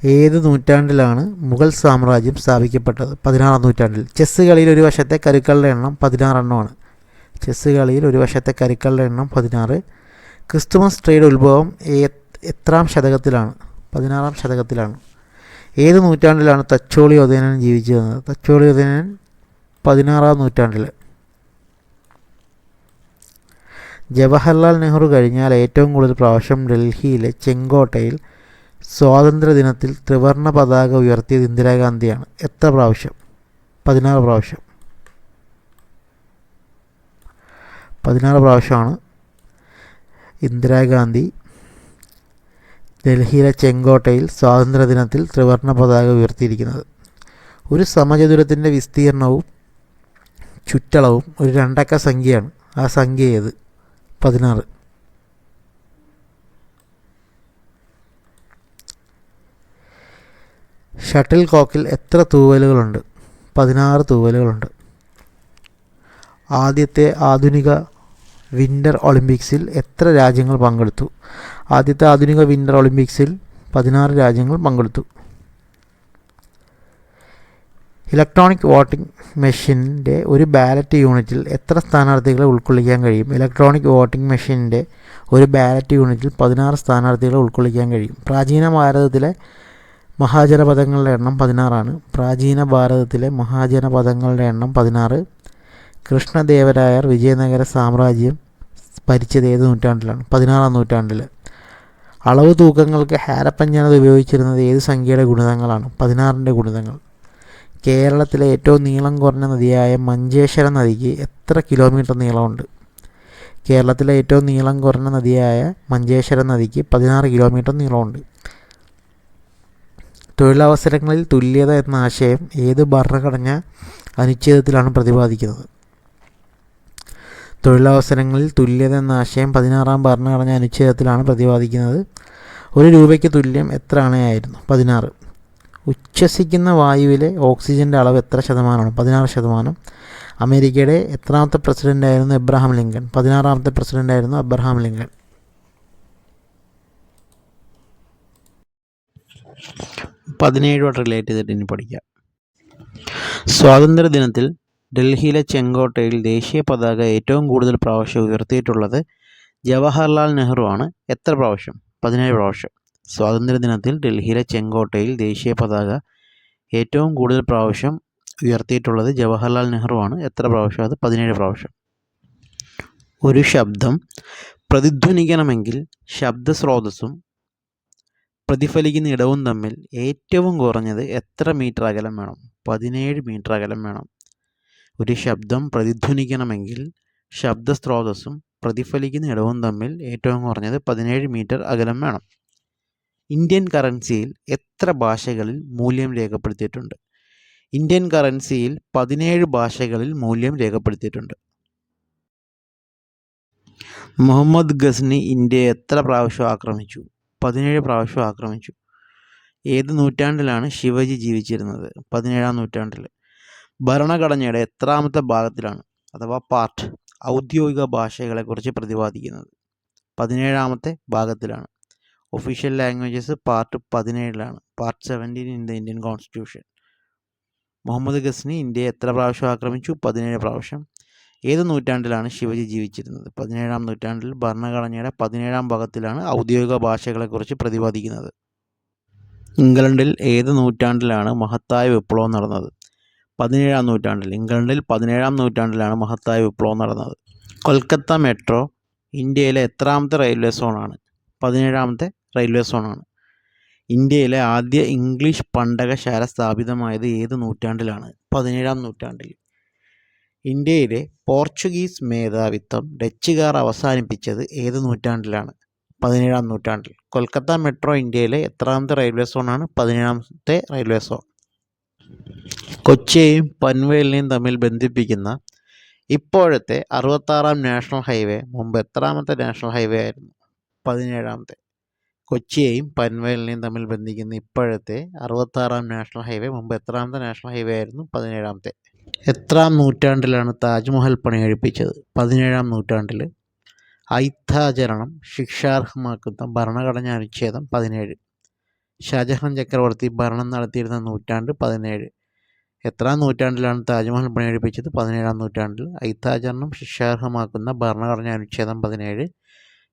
ഏത് നൂറ്റാണ്ടിലാണ് മുഗൾ സാമ്രാജ്യം സ്ഥാപിക്കപ്പെട്ടത്? പതിനാറാം നൂറ്റാണ്ടിൽ. ചെസ്സ് കളിയിൽ ഒരു വശത്തെ കരുക്കളുടെ എണ്ണം പതിനാറെണ്ണമാണ്. ചെസ്സ് കളിയിൽ ഒരു വശത്തെ കരുക്കളുടെ എണ്ണം പതിനാറ്. ക്രിസ്തുമസ് ട്രേഡ് ഉത്ഭവം എത്രാം ശതകത്തിലാണ്? പതിനാറാം ശതകത്തിലാണ്. ഏത് നൂറ്റാണ്ടിലാണ് തച്ചോളി ഉദയനൻ ജീവിച്ചു വന്നത് തച്ചോളി ഉദയനൻ പതിനാറാം നൂറ്റാണ്ടിൽ. ജവഹർലാൽ നെഹ്റു കഴിഞ്ഞാൽ ഏറ്റവും കൂടുതൽ പ്രാവശ്യം ഡൽഹിയിലെ ചെങ്കോട്ടയിൽ സ്വാതന്ത്ര്യദിനത്തിൽ ത്രിവർണ പതാക ഉയർത്തിയത് ഇന്ദിരാഗാന്ധിയാണ്. എത്ര പ്രാവശ്യം? പതിനാറ് പ്രാവശ്യം. പതിനാറ് പ്രാവശ്യമാണ് ഇന്ദിരാഗാന്ധി ഡൽഹിയിലെ ചെങ്കോട്ടയിൽ സ്വാതന്ത്ര്യ ദിനത്തിൽ ത്രിവർണ പതാക ഉയർത്തിയിരിക്കുന്നത്. ഒരു സമചതുരത്തിന്റെ വിസ്തീർണവും ചുറ്റളവും ഒരു രണ്ടക്ക സംഖ്യയാണ് ആ സംഖ്യ ഏത്? പതിനാറ്. ഷട്ടിൽ കോക്കിൽ എത്ര തൂവലുകളുണ്ട്? പതിനാറ് തൂവലുകളുണ്ട്. ആദ്യത്തെ ആധുനിക വിന്റർ ഒളിമ്പിക്സിൽ എത്ര രാജ്യങ്ങൾ പങ്കെടുത്തു? ആദ്യത്തെ ആധുനിക വിന്റർ ഒളിമ്പിക്സിൽ പതിനാറ് രാജ്യങ്ങൾ പങ്കെടുത്തു. ഇലക്ട്രോണിക് വോട്ടിംഗ് മെഷീനിന്റെ ഒരു ബാലറ്റ് യൂണിറ്റിൽ എത്ര സ്ഥാനാർത്ഥികളെ ഉൾക്കൊള്ളിക്കാൻ കഴിയും? ഇലക്ട്രോണിക് വോട്ടിംഗ് മെഷീനിന്റെ ഒരു ബാലറ്റ് യൂണിറ്റിൽ പതിനാറ് സ്ഥാനാർത്ഥികളെ ഉൾക്കൊള്ളിക്കാൻ കഴിയും. പ്രാചീന ഭാരതത്തിലെ മഹാജനപദങ്ങളുടെ എണ്ണം പതിനാറാണ്. പ്രാചീന ഭാരതത്തിലെ മഹാജനപദങ്ങളുടെ എണ്ണം പതിനാറ്. കൃഷ്ണദേവരായർ വിജയനഗര സാമ്രാജ്യം ഭരിച്ചത് ഏത് നൂറ്റാണ്ടിലാണ്? പതിനാറാം നൂറ്റാണ്ടിൽ അളവ് തൂക്കങ്ങൾക്ക് ഹാരപ്പൻ ജനത ഉപയോഗിച്ചിരുന്നത് ഏത് സംഖ്യയുടെ ഗുണിതങ്ങളാണ്? പതിനാറിന്റെ ഗുണിതങ്ങൾ. കേരളത്തിലെ ഏറ്റവും നീളം കുറഞ്ഞ നദിയായ മഞ്ചേശ്വര നദിക്ക് എത്ര കിലോമീറ്റർ നീളമുണ്ട്? കേരളത്തിലെ ഏറ്റവും നീളം കുറഞ്ഞ നദിയായ മഞ്ചേശ്വര നദിക്ക് പതിനാറ് കിലോമീറ്റർ നീളമുണ്ട്. തൊഴിലവസരങ്ങളിൽ തുല്യത എന്ന ആശയം ഏത് ഭരണഘടന അനുച്ഛേദത്തിലാണ് പ്രതിപാദിക്കുന്നത്? തൊഴിലവസരങ്ങളിൽ തുല്യത എന്ന ആശയം പതിനാറാം ഭരണഘടന അനുച്ഛേദത്തിലാണ് പ്രതിപാദിക്കുന്നത്. ഒരു രൂപയ്ക്ക് തുല്യം എത്ര അണയായിരുന്നു? പതിനാറ്. ഉച്ഛസിക്കുന്ന വായുവിലെ ഓക്സിജന്റെ അളവ് എത്ര ശതമാനമാണ്? പതിനാറ് ശതമാനം. അമേരിക്കയുടെ എത്രാമത്തെ പ്രസിഡന്റ് ആയിരുന്നു എബ്രഹാം ലിങ്കൺ പതിനാറാമത്തെ പ്രസിഡന്റ് ആയിരുന്നു എബ്രഹാം ലിങ്കൺ പതിനേഴോട്ട് റിലേറ്റ് ചെയ്തിട്ട് ഇനി പഠിക്കാം. സ്വാതന്ത്ര്യദിനത്തിൽ ഡൽഹിയിലെ ചെങ്കോട്ടയിൽ ദേശീയ പതാക ഏറ്റവും കൂടുതൽ പ്രാവശ്യം ഉയർത്തിയിട്ടുള്ളത് ജവഹർലാൽ നെഹ്റു ആണ്. എത്ര പ്രാവശ്യം? പതിനേഴ് പ്രാവശ്യം. സ്വാതന്ത്ര്യദിനത്തിൽ ഡൽഹിയിലെ ചെങ്കോട്ടയിൽ ദേശീയ പതാക ഏറ്റവും കൂടുതൽ പ്രാവശ്യം ഉയർത്തിയിട്ടുള്ളത് ജവഹർലാൽ നെഹ്റു ആണ്. എത്ര പ്രാവശ്യം? അത് പതിനേഴ് പ്രാവശ്യം. ഒരു ശബ്ദം പ്രതിധ്വനിക്കണമെങ്കിൽ ശബ്ദ സ്രോതസ്സും പ്രതിഫലിക്കുന്ന ഇടവും തമ്മിൽ ഏറ്റവും കുറഞ്ഞത് എത്ര മീറ്റർ അകലം വേണം? പതിനേഴ് മീറ്റർ അകലം വേണം. ഒരു ശബ്ദം പ്രതിധ്വനിക്കണമെങ്കിൽ ശബ്ദ സ്രോതസ്സും പ്രതിഫലിക്കുന്ന ഇടവും തമ്മിൽ ഏറ്റവും കുറഞ്ഞത് പതിനേഴ് മീറ്റർ അകലം വേണം. ഇന്ത്യൻ കറൻസിയിൽ എത്ര ഭാഷകളിൽ മൂല്യം രേഖപ്പെടുത്തിയിട്ടുണ്ട്? ഇന്ത്യൻ കറൻസിയിൽ പതിനേഴ് ഭാഷകളിൽ മൂല്യം രേഖപ്പെടുത്തിയിട്ടുണ്ട്. മുഹമ്മദ് ഗസ്നി ഇന്ത്യയെ എത്ര പ്രാവശ്യം ആക്രമിച്ചു? പതിനേഴ് പ്രാവശ്യം ആക്രമിച്ചു. ഏത് നൂറ്റാണ്ടിലാണ് ശിവജി ജീവിച്ചിരുന്നത്? പതിനേഴാം നൂറ്റാണ്ടിൽ ഭരണഘടനയുടെ എത്രാമത്തെ ഭാഗത്തിലാണ് അഥവാ പാർട്ട് ഔദ്യോഗിക ഭാഷകളെക്കുറിച്ച് പ്രതിപാദിക്കുന്നത്. പതിനേഴാമത്തെ ഭാഗത്തിലാണ്. Official languages part പതിനേഴിലാണ്. Part seventeen in the Indian constitution Muhammad Ghazni ഇന്ത്യയെ എത്ര പ്രാവശ്യം ആക്രമിച്ചു? പതിനേഴ് പ്രാവശ്യം. ഏത് നൂറ്റാണ്ടിലാണ് ശിവജി ജീവിച്ചിരുന്നത്? പതിനേഴാം നൂറ്റാണ്ടിൽ ഭരണഘടനയുടെ പതിനേഴാം ഭാഗത്തിലാണ് ഔദ്യോഗിക ഭാഷകളെക്കുറിച്ച് പ്രതിപാദിക്കുന്നത്. ഇംഗ്ലണ്ടിൽ ഏത് നൂറ്റാണ്ടിലാണ് മഹത്തായ വിപ്ലവം നടന്നത്? പതിനേഴാം നൂറ്റാണ്ടിൽ ഇംഗ്ലണ്ടിൽ പതിനേഴാം നൂറ്റാണ്ടിലാണ് മഹത്തായ വിപ്ലവം നടന്നത്. കൊൽക്കത്ത മെട്രോ ഇന്ത്യയിലെ എത്രാമത്തെ റെയിൽവേ സോണാണ്? പതിനേഴാമത്തെ റെയിൽവേ സോണാണ്. ഇന്ത്യയിലെ ആദ്യ ഇംഗ്ലീഷ് പണ്ടകശാല സ്ഥാപിതമായത് ഏത് നൂറ്റാണ്ടിലാണ്? പതിനേഴാം നൂറ്റാണ്ടിൽ ഇന്ത്യയിലെ പോർച്ചുഗീസ് മേധാവിത്വം ഡച്ചുകാർ അവസാനിപ്പിച്ചത് ഏത് നൂറ്റാണ്ടിലാണ്? പതിനേഴാം നൂറ്റാണ്ടിൽ. കൊൽക്കത്ത മെട്രോ ഇന്ത്യയിലെ എത്രാമത്തെ റെയിൽവേ സോണാണ്? പതിനേഴാമത്തെ റെയിൽവേ സോൺ. കൊച്ചിയെയും പൻവേലിനെയും തമ്മിൽ ബന്ധിപ്പിക്കുന്ന ഇപ്പോഴത്തെ അറുപത്താറാം നാഷണൽ ഹൈവേ മുമ്പ് എത്രാമത്തെ നാഷണൽ ഹൈവേ ആയിരുന്നു? പതിനേഴാമത്തെ. കൊച്ചിയെയും പൻവേലിനെയും തമ്മിൽ ബന്ധിക്കുന്ന ഇപ്പോഴത്തെ അറുപത്താറാം നാഷണൽ ഹൈവേ മുമ്പ് എത്രാമത്തെ നാഷണൽ ഹൈവേ ആയിരുന്നു? പതിനേഴാമത്തെ. എത്രാം നൂറ്റാണ്ടിലാണ് താജ്മഹൽ പണി കഴിപ്പിച്ചത്? പതിനേഴാം നൂറ്റാണ്ടിൽ ഐത്താചരണം ശിക്ഷാർഹമാക്കുന്ന ഭരണഘടനാ അനുച്ഛേദം പതിനേഴ്. ഷാജഹാൻ ചക്രവർത്തി ഭരണം നടത്തിയിരുന്ന നൂറ്റാണ്ട് പതിനേഴ്. എത്രാം നൂറ്റാണ്ടിലാണ് താജ്മഹൽ പണി കഴിപ്പിച്ചത്? പതിനേഴാം നൂറ്റാണ്ടിൽ ഐത്താചരണം ശിക്ഷാർഹമാക്കുന്ന ഭരണഘടനാ അനുച്ഛേദം പതിനേഴ്.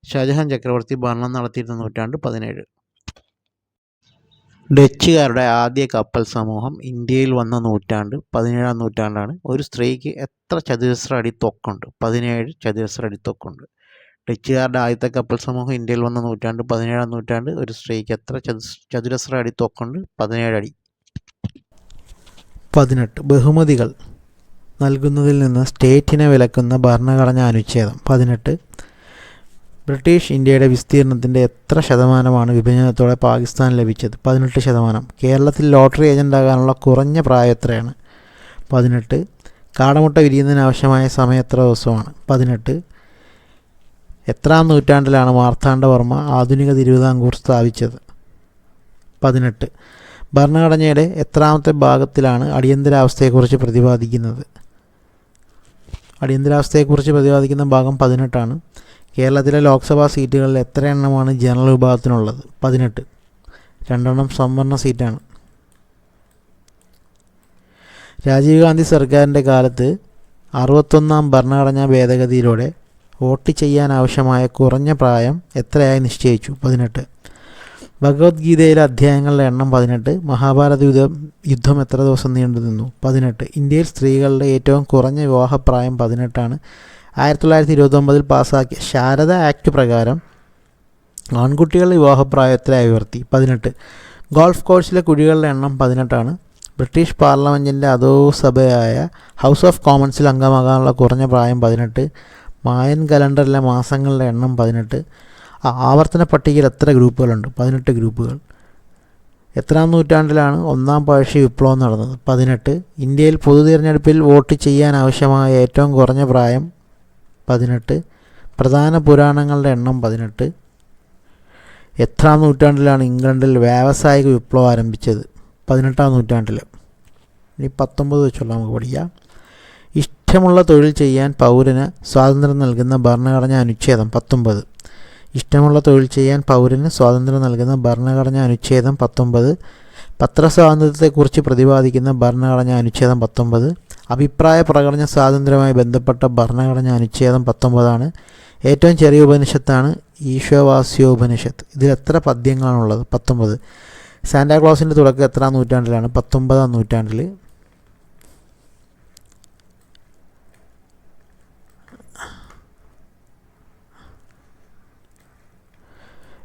ഷാജഹാൻ ചക്രവർത്തി ഭരണം നടത്തിയിരുന്ന നൂറ്റാണ്ട് പതിനേഴ്. ഡച്ചുകാരുടെ ആദ്യ കപ്പൽ സമൂഹം ഇന്ത്യയിൽ വന്ന നൂറ്റാണ്ട് പതിനേഴാം നൂറ്റാണ്ടാണ്. ഒരു സ്ത്രീക്ക് എത്ര ചതുരശ്ര അടി ത്വക്കുണ്ട്? പതിനേഴ് ചതുരശ്ര അടി ത്വക്കുണ്ട്. ഡച്ചുകാരുടെ ആദ്യത്തെ കപ്പൽ സമൂഹം ഇന്ത്യയിൽ വന്ന നൂറ്റാണ്ട് പതിനേഴാം നൂറ്റാണ്ട് ഒരു സ്ത്രീക്ക് എത്ര ചതുരശ്ര അടി ത്വക്കുണ്ട്? പതിനേഴടി പതിനെട്ട്. ബഹുമതികൾ. നൽകുന്നതിൽ നിന്ന് സ്റ്റേറ്റിനെ വിലക്കുന്ന ഭരണഘടനാ അനുച്ഛേദം. പതിനെട്ട്. ബ്രിട്ടീഷ് ഇന്ത്യയുടെ വിസ്തീർണത്തിന്റെ എത്ര ശതമാനമാണ് വിഭജനത്തോടെ പാകിസ്ഥാൻ ലഭിച്ചത്? പതിനെട്ട് ശതമാനം. കേരളത്തിൽ ലോട്ടറി ഏജന്റാകാനുള്ള കുറഞ്ഞ പ്രായം എത്രയാണ്? പതിനെട്ട്. കാടമുട്ട വിരിയുന്നതിനാവശ്യമായ സമയം എത്ര ദിവസമാണ്? പതിനെട്ട്. എത്രാം നൂറ്റാണ്ടിലാണ് മാർത്താണ്ഡവർമ്മ ആധുനിക തിരുവിതാംകൂർ സ്ഥാപിച്ചത്? പതിനെട്ട്. ഭരണഘടനയുടെ എത്രാമത്തെ ഭാഗത്തിലാണ് അടിയന്തരാവസ്ഥയെക്കുറിച്ച് പ്രതിപാദിക്കുന്നത്? അടിയന്തരാവസ്ഥയെക്കുറിച്ച് പ്രതിപാദിക്കുന്ന ഭാഗം പതിനെട്ടാണ്. കേരളത്തിലെ ലോക്സഭാ സീറ്റുകളിൽ എത്ര എണ്ണമാണ് ജനറൽ വിഭാഗത്തിനുള്ളത്? പതിനെട്ട്. രണ്ടെണ്ണം സംവരണ സീറ്റാണ്. രാജീവ് ഗാന്ധി സർക്കാരിന്റെ കാലത്ത് അറുപത്തൊന്നാം ഭരണഘടനാ ഭേദഗതിയിലൂടെ വോട്ട് ചെയ്യാൻ ആവശ്യമായ കുറഞ്ഞ പ്രായം എത്രയായി നിശ്ചയിച്ചു? പതിനെട്ട്. ഭഗവത്ഗീതയിലെ അധ്യായങ്ങളുടെ എണ്ണം പതിനെട്ട്. മഹാഭാരത യുദ്ധം യുദ്ധം എത്ര ദിവസം നീണ്ടു നിന്നു പതിനെട്ട്. ഇന്ത്യയിൽ സ്ത്രീകളുടെ ഏറ്റവും കുറഞ്ഞ വിവാഹപ്രായം പതിനെട്ടാണ്. ആയിരത്തി തൊള്ളായിരത്തി ഇരുപത്തൊമ്പതിൽ പാസ്സാക്കിയ ശാരദ ആക്ട് പ്രകാരം ആൺകുട്ടികളുടെ വിവാഹപ്രായത്തിലായി ഉയർത്തി പതിനെട്ട്. ഗോൾഫ് കോഴ്സിലെ കുഴികളുടെ എണ്ണം പതിനെട്ടാണ്. ബ്രിട്ടീഷ് പാർലമെന്റിന്റെ അധോസഭയായ ഹൗസ് ഓഫ് കോമൺസിൽ അംഗമാകാനുള്ള കുറഞ്ഞ പ്രായം പതിനെട്ട്. മായൻ കലണ്ടറിലെ മാസങ്ങളുടെ എണ്ണം പതിനെട്ട്. ആവർത്തന പട്ടികയിൽ എത്ര ഗ്രൂപ്പുകളുണ്ട്? പതിനെട്ട് ഗ്രൂപ്പുകൾ. എത്രാം നൂറ്റാണ്ടിലാണ് ഒന്നാം പഴശ്ശി വിപ്ലവം നടന്നത്? പതിനെട്ട്. ഇന്ത്യയിൽ പൊതു തിരഞ്ഞെടുപ്പിൽ വോട്ട് ചെയ്യാൻ ആവശ്യമായ ഏറ്റവും കുറഞ്ഞ പ്രായം പതിനെട്ട്. പ്രധാന പുരാണങ്ങളുടെ എണ്ണം പതിനെട്ട്. എത്രാം നൂറ്റാണ്ടിലാണ് ഇംഗ്ലണ്ടിൽ വ്യാവസായിക വിപ്ലവം ആരംഭിച്ചത്? പതിനെട്ടാം നൂറ്റാണ്ടിൽ ഇനി പത്തൊമ്പത് വെച്ചുള്ള നമുക്ക് പഠിക്കാം. ഇഷ്ടമുള്ള തൊഴിൽ ചെയ്യാൻ പൗരന് സ്വാതന്ത്ര്യം നൽകുന്ന ഭരണഘടന അനുച്ഛേദം പത്തൊമ്പത്. ഇഷ്ടമുള്ള തൊഴിൽ ചെയ്യാൻ പൗരന് സ്വാതന്ത്ര്യം നൽകുന്ന ഭരണഘടന അനുച്ഛേദം പത്തൊമ്പത്. പത്രസ്വാതന്ത്ര്യത്തെക്കുറിച്ച് പ്രതിപാദിക്കുന്ന ഭരണഘടന അനുച്ഛേദം പത്തൊമ്പത്. അഭിപ്രായ പ്രകടന സ്വാതന്ത്ര്യവുമായി ബന്ധപ്പെട്ട ഭരണഘടന അനുച്ഛേദം പത്തൊമ്പതാണ്. ഏറ്റവും ചെറിയ ഉപനിഷത്താണ് ഈശ്വവാസ്യോപനിഷത്ത് ഇതിൽ എത്ര പദ്യങ്ങളാണുള്ളത്? പത്തൊമ്പത്. സാന്റാക്ലോസിന്റെ തുടക്കം എത്ര നൂറ്റാണ്ടിലാണ്? പത്തൊമ്പതാം നൂറ്റാണ്ടിൽ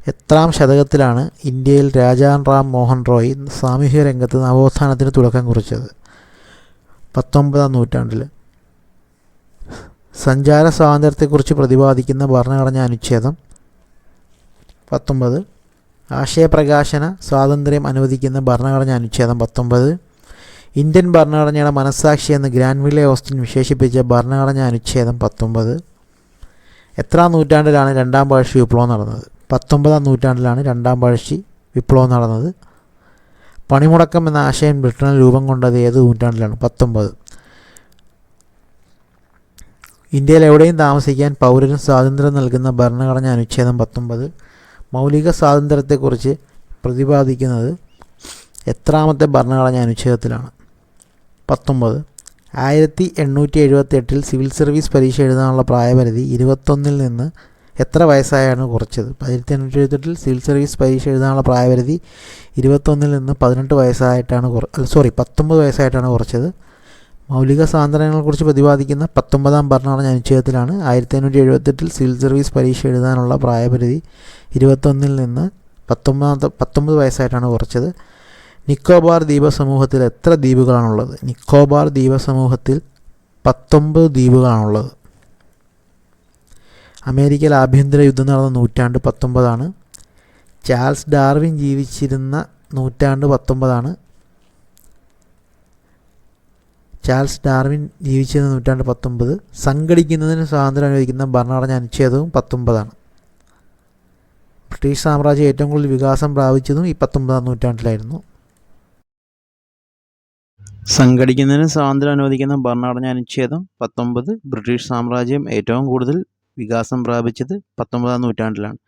എത്രാം ശതകത്തിലാണ് ഇന്ത്യയിൽ രാജാ റാം മോഹൻ റോയ് സാമൂഹിക രംഗത്ത് നവോത്ഥാനത്തിന് തുടക്കം കുറിച്ചത്. പത്തൊമ്പതാം നൂറ്റാണ്ടിൽ സഞ്ചാര സ്വാതന്ത്ര്യത്തെക്കുറിച്ച് പ്രതിപാദിക്കുന്ന ഭരണഘടനാ അനുച്ഛേദം പത്തൊമ്പത്. ആശയപ്രകാശന സ്വാതന്ത്ര്യം അനുവദിക്കുന്ന ഭരണഘടനാ അനുച്ഛേദം പത്തൊമ്പത്. ഇന്ത്യൻ ഭരണഘടനയുടെ മനസ്സാക്ഷി എന്ന് ഗ്രാൻവിലെ ഓസ്റ്റിൻ വിശേഷിപ്പിച്ച ഭരണഘടനാ അനുച്ഛേദം പത്തൊമ്പത്. എത്രാം നൂറ്റാണ്ടിലാണ് രണ്ടാം പഴശ്ശി വിപ്ലവം നടന്നത്? പത്തൊമ്പതാം നൂറ്റാണ്ടിലാണ് രണ്ടാം പഴശ്ശി വിപ്ലവം നടന്നത്. പണിമുടക്കം എന്ന ആശയം ബ്രിട്ടനിൽ രൂപം കൊണ്ടത് ഏത് നൂറ്റാണ്ടിലാണ്? പത്തൊമ്പത്. ഇന്ത്യയിൽ എവിടെയും താമസിക്കാൻ പൗരന് സ്വാതന്ത്ര്യം നൽകുന്ന ഭരണഘടന അനുച്ഛേദം പത്തൊമ്പത്. മൗലിക സ്വാതന്ത്ര്യത്തെക്കുറിച്ച് പ്രതിപാദിക്കുന്നത് എത്രാമത്തെ ഭരണഘടന അനുച്ഛേദത്തിലാണ്? പത്തൊമ്പത്. ആയിരത്തി എണ്ണൂറ്റി എഴുപത്തി എട്ടിൽ സിവിൽ സർവീസ് പരീക്ഷ എഴുതാനുള്ള പ്രായപരിധി ഇരുപത്തൊന്നിൽ നിന്ന് എത്ര വയസ്സായാണ് കുറച്ചത്? ആയിരത്തി എണ്ണൂറ്റി എഴുപത്തെട്ടിൽ സിവിൽ സർവീസ് പരീക്ഷ എഴുതാനുള്ള പ്രായപരിധി ഇരുപത്തൊന്നിൽ നിന്ന് പതിനെട്ട് വയസ്സായിട്ടാണ് കുറ സോറി പത്തൊമ്പത് വയസ്സായിട്ടാണ് കുറച്ചത്. മൗലിക സ്വാതന്ത്ര്യങ്ങളെക്കുറിച്ച് പ്രതിപാദിക്കുന്ന പത്തൊമ്പതാം ഭരണഘടന അനുച്ഛേദത്തിലാണ് ആയിരത്തി എണ്ണൂറ്റി എഴുപത്തെട്ടിൽ സിവിൽ സർവീസ് പരീക്ഷ എഴുതാനുള്ള പ്രായപരിധി ഇരുപത്തൊന്നിൽ നിന്ന് പത്തൊമ്പതാമത്തെ പത്തൊമ്പത് വയസ്സായിട്ടാണ് കുറച്ചത്. നിക്കോബാർ ദ്വീപസമൂഹത്തിൽ എത്ര ദ്വീപുകളാണുള്ളത്? നിക്കോബാർ ദ്വീപസമൂഹത്തിൽ പത്തൊമ്പത് ദ്വീപുകളാണുള്ളത്. അമേരിക്കയിൽ ആഭ്യന്തര യുദ്ധം നടന്ന നൂറ്റാണ്ട് പത്തൊമ്പതാണ്. ചാൾസ് ഡാർവിൻ ജീവിച്ചിരുന്ന നൂറ്റാണ്ട് പത്തൊമ്പതാണ്. ചാൾസ് ഡാർവിൻ ജീവിച്ചിരുന്ന നൂറ്റാണ്ട് പത്തൊമ്പത്. സംഘടിക്കുന്നതിന് സ്വാതന്ത്ര്യം അനുവദിക്കുന്ന ഭരണഘടന അനുച്ഛേദവും പത്തൊമ്പതാണ്. ബ്രിട്ടീഷ് സാമ്രാജ്യം ഏറ്റവും കൂടുതൽ വികാസം പ്രാപിച്ചതും ഈ പത്തൊമ്പതാം നൂറ്റാണ്ടിലായിരുന്നു. സംഘടിക്കുന്നതിന് സ്വാതന്ത്ര്യം അനുവദിക്കുന്ന ഭരണഘടന അനുച്ഛേദം പത്തൊമ്പത്. ബ്രിട്ടീഷ് സാമ്രാജ്യം ഏറ്റവും കൂടുതൽ വികാസം പ്രാപിച്ചത് പത്തൊമ്പതാം നൂറ്റാണ്ടിലാണ്.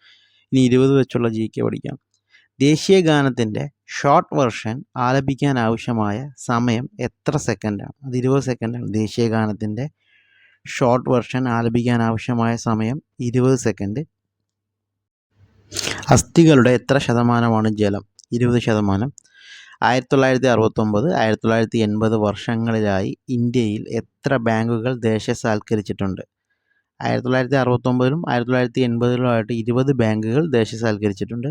ഇനി ഇരുപത് വെച്ചുള്ള ജി കെ പഠിക്കാം. ദേശീയ ഗാനത്തിന്റെ ഷോർട്ട് വെർഷൻ ആലപിക്കാൻ ആവശ്യമായ സമയം എത്ര സെക്കൻഡാണ് അത് ഇരുപത് സെക്കൻഡാണ് ദേശീയ ഗാനത്തിന്റെ ഷോർട്ട് വെർഷൻ ആലപിക്കാൻ ആവശ്യമായ സമയം ഇരുപത് സെക്കൻഡ് അസ്ഥികളുടെ എത്ര ശതമാനമാണ് ജലം? ഇരുപത് ശതമാനം. ആയിരത്തി തൊള്ളായിരത്തി അറുപത്തൊമ്പത് ആയിരത്തി തൊള്ളായിരത്തി എൺപത് വർഷങ്ങളിലായി ഇന്ത്യയിൽ എത്ര ബാങ്കുകൾ ദേശസാൽക്കരിച്ചിട്ടുണ്ട്? ആയിരത്തി തൊള്ളായിരത്തി അറുപത്തൊമ്പതിലും ആയിരത്തി തൊള്ളായിരത്തി എൺപതിലുമായിട്ട് ഇരുപത് ബാങ്കുകൾ ദേശസാൽക്കരിച്ചിട്ടുണ്ട്.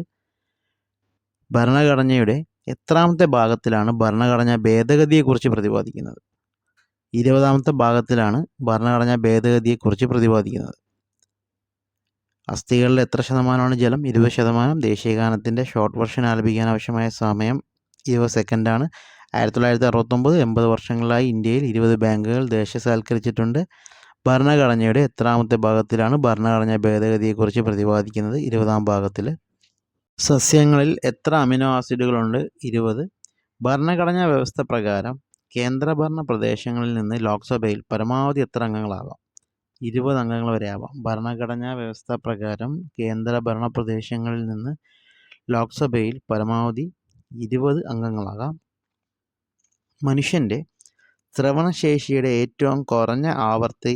ഭരണഘടനയുടെ എത്രാമത്തെ ഭാഗത്തിലാണ് ഭരണഘടന ഭേദഗതിയെക്കുറിച്ച് പ്രതിപാദിക്കുന്നത്? ഇരുപതാമത്തെ ഭാഗത്തിലാണ് ഭരണഘടന ഭേദഗതിയെക്കുറിച്ച് പ്രതിപാദിക്കുന്നത്. അസ്ഥികളിൽ എത്ര ശതമാനമാണ് ജലം? ഇരുപത് ശതമാനം. ദേശീയഗാനത്തിന്റെ ഷോർട്ട് വെർഷൻ ആലപിക്കാൻ ആവശ്യമായ സമയം ഇരുപത് സെക്കൻഡാണ്. ആയിരത്തി തൊള്ളായിരത്തി അറുപത്തൊമ്പത് എൺപത് വർഷങ്ങളായി ഇന്ത്യയിൽ ഇരുപത് ബാങ്കുകൾ ദേശസാൽക്കരിച്ചിട്ടുണ്ട്. ഭരണഘടനയുടെ എത്രാമത്തെ ഭാഗത്തിലാണ് ഭരണഘടനാ ഭേദഗതിയെക്കുറിച്ച് പ്രതിപാദിക്കുന്നത്? ഇരുപതാം ഭാഗത്തിൽ സസ്യങ്ങളിൽ എത്ര അമിനോ ആസിഡുകളുണ്ട്? ഇരുപത്. ഭരണഘടനാ വ്യവസ്ഥ പ്രകാരം കേന്ദ്രഭരണ പ്രദേശങ്ങളിൽ നിന്ന് ലോക്സഭയിൽ പരമാവധി എത്ര അംഗങ്ങളാവാം? ഇരുപത് അംഗങ്ങൾ വരെ ആവാം ഭരണഘടനാ വ്യവസ്ഥ പ്രകാരം കേന്ദ്രഭരണ പ്രദേശങ്ങളിൽ നിന്ന് ലോക്സഭയിൽ പരമാവധി ഇരുപത് അംഗങ്ങളാകാം. മനുഷ്യന്റെ ശ്രവണശേഷിയുടെ ഏറ്റവും കുറഞ്ഞ ആവർത്തി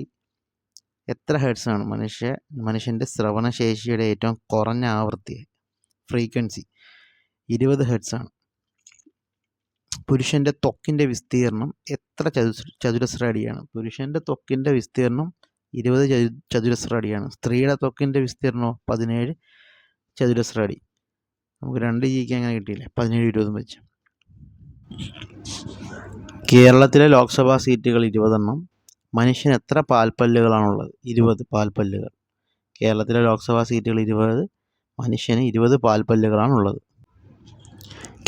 എത്ര ഹേർട്സ് ആണ് മനുഷ്യ മനുഷ്യന്റെ ശ്രവണശേഷിയുടെ ഏറ്റവും കുറഞ്ഞ ആവൃത്തി ഫ്രീക്വൻസി? ഇരുപത് ആണ് പുരുഷന്റെ ത്വക്കിന്റെ വിസ്തീർണം എത്ര ചതു ചതുരശ്ര അടിയാണ് പുരുഷന്റെ ത്വക്കിന്റെ വിസ്തീർണം ഇരുപത് ചതു ചതുരശ്ര അടിയാണ് സ്ത്രീയുടെ ത്വക്കിന്റെ വിസ്തീർണമോ പതിനേഴ് ചതുരശ്ര അടി നമുക്ക് രണ്ട് ജിക്ക് അങ്ങനെ കിട്ടിയില്ല? പതിനേഴ് ഇരുപതും വെച്ച്. കേരളത്തിലെ ലോക്സഭാ സീറ്റുകൾ ഇരുപതെണ്ണം. മനുഷ്യന് എത്ര പാൽപ്പല്ലുകളാണുള്ളത്? ഇരുപത് പാൽപ്പല്ലുകൾ. കേരളത്തിലെ ലോക്സഭാ സീറ്റുകൾ ഇരുപത് മനുഷ്യന് ഇരുപത് പാൽപ്പല്ലുകളാണുള്ളത്.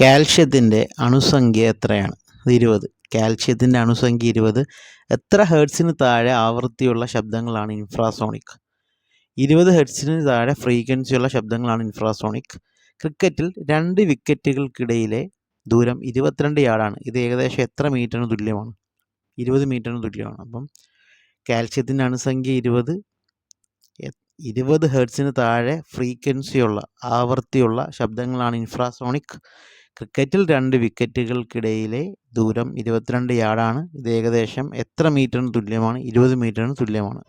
കാൽഷ്യത്തിന്റെ അണുസംഖ്യ എത്രയാണ്? അത് ഇരുപത്. കാൽഷ്യത്തിന്റെ അണുസംഖ്യ ഇരുപത്. എത്ര ഹെർട്സിന് താഴെ ആവൃത്തിയുള്ള ശബ്ദങ്ങളാണ് ഇൻഫ്രാസോണിക്? ഇരുപത് ഹെർട്സിന് താഴെ ഫ്രീക്വൻസിയുള്ള ശബ്ദങ്ങളാണ് ഇൻഫ്രാസോണിക്. ക്രിക്കറ്റിൽ രണ്ട് വിക്കറ്റുകൾക്കിടയിലെ ദൂരം ഇരുപത്തിരണ്ട് യാർഡാണ്. ഇത് ഏകദേശം എത്ര മീറ്ററിന് തുല്യമാണ്? ഇരുപത് മീറ്ററിന് തുല്യമാണ്. അപ്പം കാൽഷ്യത്തിന്റെ അണുസംഖ്യ ഇരുപത് ഇരുപത് ഹെർട്സിന് താഴെ ഫ്രീക്വൻസിയുള്ള ആവൃത്തിയുള്ള ശബ്ദങ്ങളാണ് ഇൻഫ്രാസോണിക്. ക്രിക്കറ്റിൽ രണ്ട് വിക്കറ്റുകൾക്കിടയിലെ ദൂരം ഇരുപത്തിരണ്ട് യാർഡാണ്. ഇത് ഏകദേശം എത്ര മീറ്ററിന് തുല്യമാണ്? ഇരുപത് മീറ്ററിന് തുല്യമാണ്.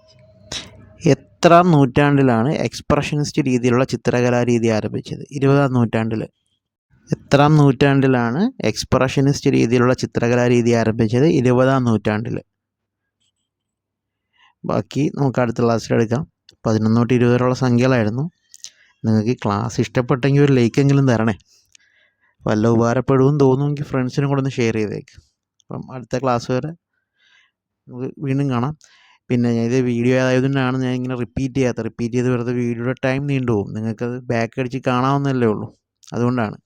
എത്രാം നൂറ്റാണ്ടിലാണ് എക്സ്പ്രഷനിസ്റ്റ് രീതിയിലുള്ള ചിത്രകലാ രീതി ആരംഭിച്ചത്? ഇരുപതാം നൂറ്റാണ്ടിൽ എത്രാം നൂറ്റാണ്ടിലാണ് എക്സ്പ്രഷനിസ്റ്റ് രീതിയിലുള്ള ചിത്രകലാ രീതി ആരംഭിച്ചത്? ഇരുപതാം നൂറ്റാണ്ടിൽ ബാക്കി നമുക്ക് അടുത്ത ക്ലാസ്സിലെടുക്കാം പതിനൊന്ന് തൊട്ട് ഇരുപത് വരെയുള്ള സംഖ്യകളായിരുന്നു. നിങ്ങൾക്ക് ക്ലാസ് ഇഷ്ടപ്പെട്ടെങ്കിൽ ഒരു ലൈക്കെങ്കിലും തരണേ. വല്ല ഉപകാരപ്പെടുമെന്ന് തോന്നുമെങ്കിൽ ഫ്രണ്ട്സിനും കൂടെ ഒന്ന് ഷെയർ ചെയ്തേക്ക്. അപ്പം അടുത്ത ക്ലാസ് വരെ വീണ്ടും കാണാം. പിന്നെ ഞാൻ ഇത് വീഡിയോ ആയതുകൊണ്ടാണ് ഞാൻ ഇങ്ങനെ റിപ്പീറ്റ് ചെയ്യാത്തത്. റിപ്പീറ്റ് ചെയ്ത് വെറുതെ വീഡിയോയുടെ ടൈം നീണ്ടുപോകും. നിങ്ങൾക്കത് ബാക്ക് അടിച്ച് കാണാവുന്നതല്ലേ ഉള്ളൂ. അതുകൊണ്ടാണ്.